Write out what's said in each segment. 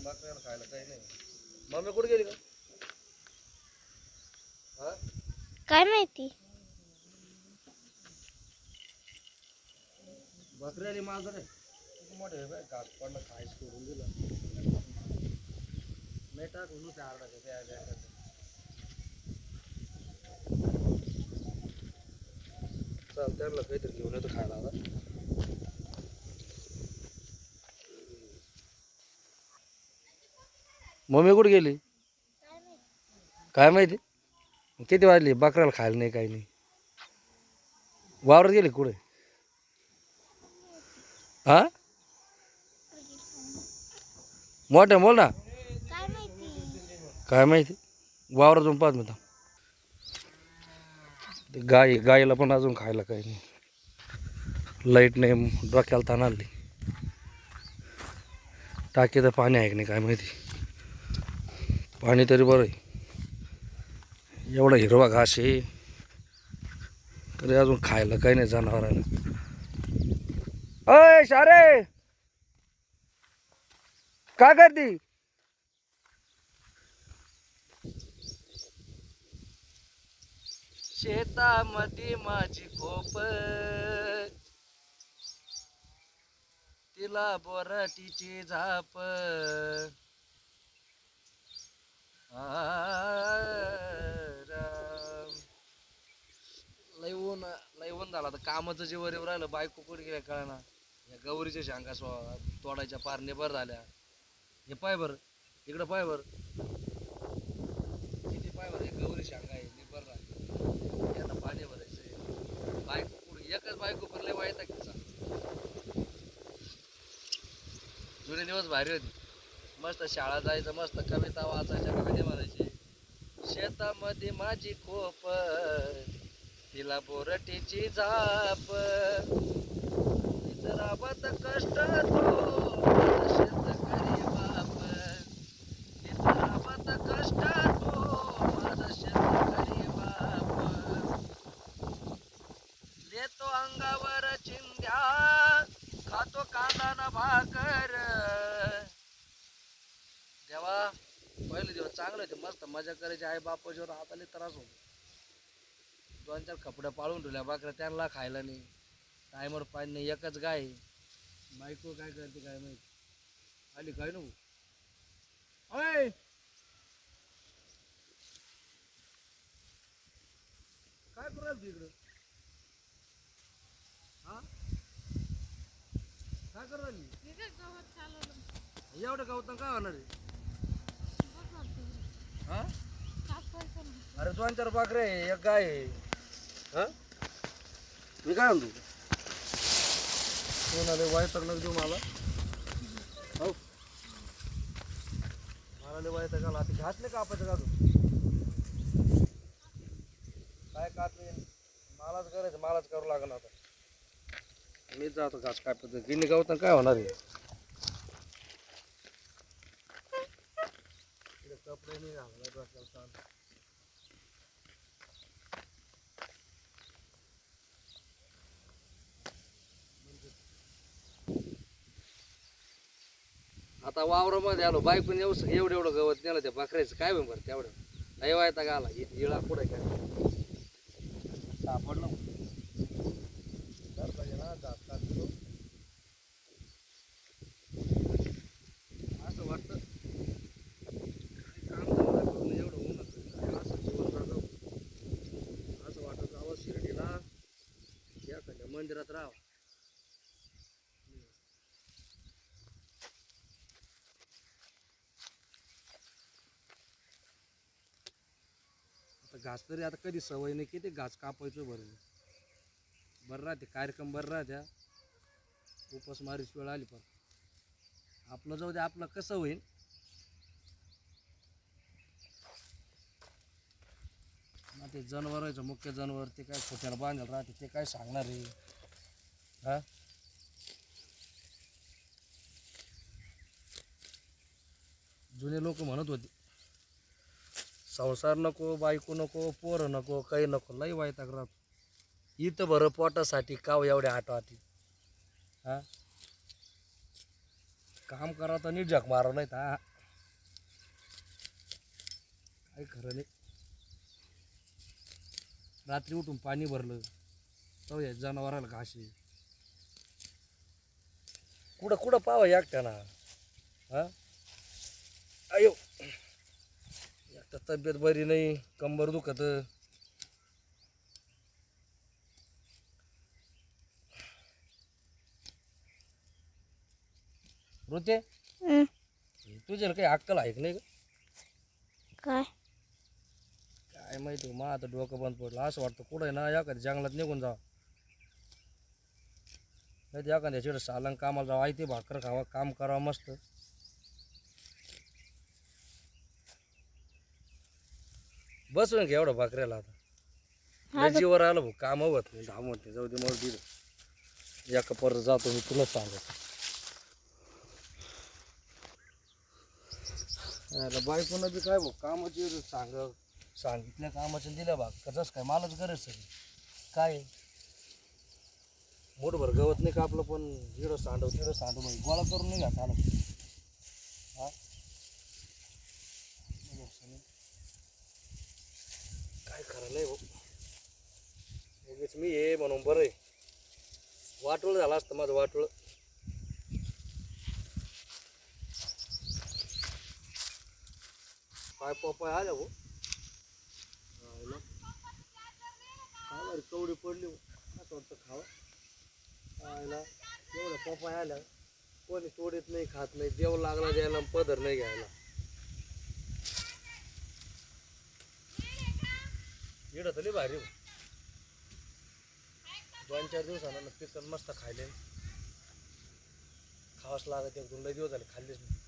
बकऱ्याला खायला काही नाही. मम्मी कुठे गेली का हा? काय माहिती? बकऱ्याली मांजर आहे. किती मोठे आहे बाय घास पडलं खाय सोडून दिलं. नाही टाकून त्या त्या चाल त्यांना काहीतरी घेऊन येतो खायला आता. मम्मी कुठे गेली? काय माहिती? किती वाजली? बकऱ्याला खायला नाही काही नाही. वावरात गेली कुठे? हा? मोठ्या बोल ना? काय माहिती? वावरात जाऊन पाहत मी गाय पण अजून खायला काही नाही. लाइट नाही डोक्याला ताण आली. टाकीचं पाणी आहे की नाही काय माहिती? पाणी तरी बरं आहे. एवढा हिरवा घास आहे. तरी अजून खायला काही नाही जनावरांना अय शारे! काय करती? शेतामध्ये माझी खोप. तिला बोराटीची झाप. लय ऊन लय ऊन झाला तर कामाचं जेवर येऊ राहिलं बायको कुठे गेल्या कळना. या गौरीच्या शांगा स्व तोडायच्या पारणे बर झाल्या. हे पाय बर इकडं पाय बर किती पाय बर हे गौरी शांगा आहे निबर राहिली हे आता पाणी भरायचं बायको कुठे एकच बायको पण लय वाईट आहे जुने दिवस भारी होते. मस्त शाळा जायचं मस्त कविता वाचायच्या कविता म्हणायची. शेतामध्ये माझी खोप तिला बोरटीची झाप. राबत कष्ट तो शेतकरी बाप. राबत कष्ट तो माझा शेतकरी बाप. देतो अंगावर चिंध्या खातो कांदा ना भाकर. देवा पहिले दिवस चांगले होते मस्त मजा करायची आई बापाच्यावर हाताले त्रास होतो. दोन चार कपडे पाळून ठेवल्या बाकऱ्या त्यांना खायला नाही. टायमर पाणी नाही एकच गाय. बायको काय करते काय माहिती? आली काय नको? अय काय करू राहिली तू इकडं? हा? काय करू राहिली? एवढं गवतं काय होणार आहे? हा? अरे दोन चार बाकरे आहे, एक गाय आहे. हा? मी काय म्हणतो? कोणाला वाईट नको देऊ मला. हो? मला लय वाईट घाला. आता घातले का आपण का तू काय कापले? नाही मलाच करायचं मलाच करू लागणार आता. मीच जातो घास पद्धत गिनी गवत काय होणार आहे? कपडे घालणार डोक्याला आता वावरामध्ये आलो बायकून येऊ एवढं एवढं गवत नेलं त्या बकऱ्याचं. काय बरं तेवढं? नाही वायता गाला इळा पुढे काय? सापडलं तर पाहिजे ना दात काढतो असं वाटतं काही काम धंदा करून एवढं ऊन असं जीवन जगावं असं वाटत जावं शिर्डीला एखाद्या मंदिरात राहावं आता घास तरी आता कधी सवय नाही किती घास कापायचो बरं. बरं राहते कार्यक्रम बरं राहत्या. उपास मारीची वेळ आली पण. आपलं जाऊ दे आपलं कसं होईल ना ते जनावरांचं मुख्य जनावर ते काय खोट्याला बांधलं राहते ते काय सांगणार आहे? हा? जुने लोक म्हणत होते संसार नको बायको नको पोर नको काही नको लई वाईट राहतो इथं बरं पोटासाठी काव एवढ्या आठवाटी हा? काम करा तर नीट मार मारा नाही हा? काय खरं नाही. रात्री उठून पाणी भरलं तव या जनावराला घाशी कुठं कुठं पावा एकट्याना? हा? अयो! एकटा तब्येत बरी नाही कंबर दुखत. ऋते हं, तुझ्याला काही अक्कल आहे का नाही ग? काय? काय माहिती मग आता डोकं बंद पडलं. असं वाटतं कुठं ना एखाद्या जंगलात निघून जा नाही तर एखाद्या चिड सालन कामाला जावं आई ते भाकर खावा काम करावं मस्त. बसून घे एवढं भाकऱ्याला आता. लय जीवर आलं भाऊ काम होत नाही. धाम होत नाही जाऊ दे मग दिलं एका परत जातो मी तुला सांगत. अरे बायकोनं बी काय भाऊ कामाची सांग. सांगितल्या कामाचं दिल्या भाग. कसंच काय मलाच गरज सगळी. काय? आहे? मूठभर गवत नाही कापलं पण? जिडं सांडव तिडं सांडव म्हणजे गोळा करून नाही घात आला हा काय खरं नाही भाऊ उगीच मी ये म्हणून बरं आहे. वाटोळ झाला असतं माझं वाटोळ. पाय पपाय आल्या भाऊ आयला. कवडी पडली हो. असं वाटतं खावं. आयला. एवढ्या पपाय आल्या. कोणी तोडीत नाही खात नाही. देव लागला द्यायला पदर नाही घ्यायला. येडं तरी भारी. दोन चार दिवसानं पिकन मस्त खायले. खावाच लागत एक दोन लय दिवस झाले खाल्लेच नाही.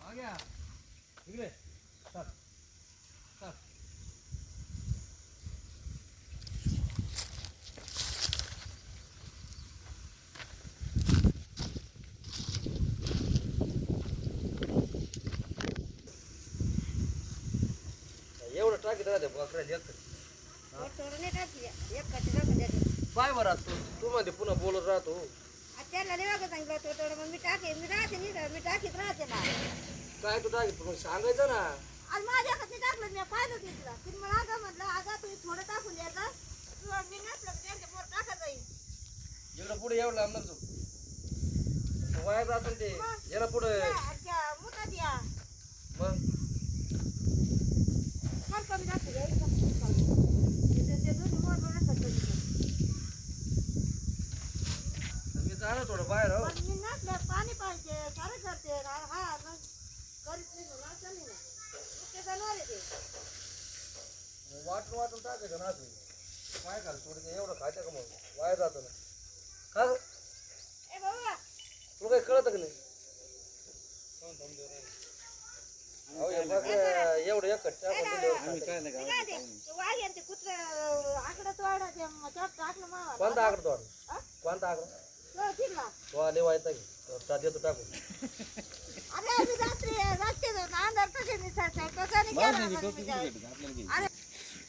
आ. गया इकडे. टाकीत राहते बकऱ्या एक पाय बरं आता तू तू मध्ये पुन्हा बोलत राहतो त्याला नाही बघत सांगितलं तो तेवढं मग मी टाके मी राहते नाही मी टाकीत राहते ना काय तू टाकीत मग सांगायचं ना आज माझ्या हातात टाकलं मी पाहिलं की तुला मला आगा म्हटलं आगा तुम्ही थोडं टाकून द्यायचं तुला मी नसलं तर त्यांच्या पोर टाकत जाईल इकडं पुढे एवढं लांब नसतो वाया जातो ते याला पुढे त्या मुतात या मग फार कमी जास्त घ्या इथं खूप कमी. ते- ते दोन्ही मोर दोन असतात कधी पण. मी जाणार थोडं बाहेर हो पण मी नसलं पाणी पाहिजे सारं करते हा हा, मग करीत नाही ना, असं नाही ना. मग ते जनावर आहे ते. वाटून वाटून टाकायचं ना असं काय खाल थोडं ते एवढं खायचं का मग वाया जातं ना का गं? ए बाबा तुला काही कळतं का नाही अहो, हे एवढं एक टाकून दिल्यावर खातात. ते काय ते? ते वाघ आहे आणि ते कुत्रं आकडाच वाढा ते मग त्यात टाकलं मावा. कोणता आकडा तो आकडा? कोणता आकडा तो तिथला. तो आले वायता की ता देतो टाकून अरे आम्ही रात्री रात्री अंधार गेला मग मी जाऊ. अरे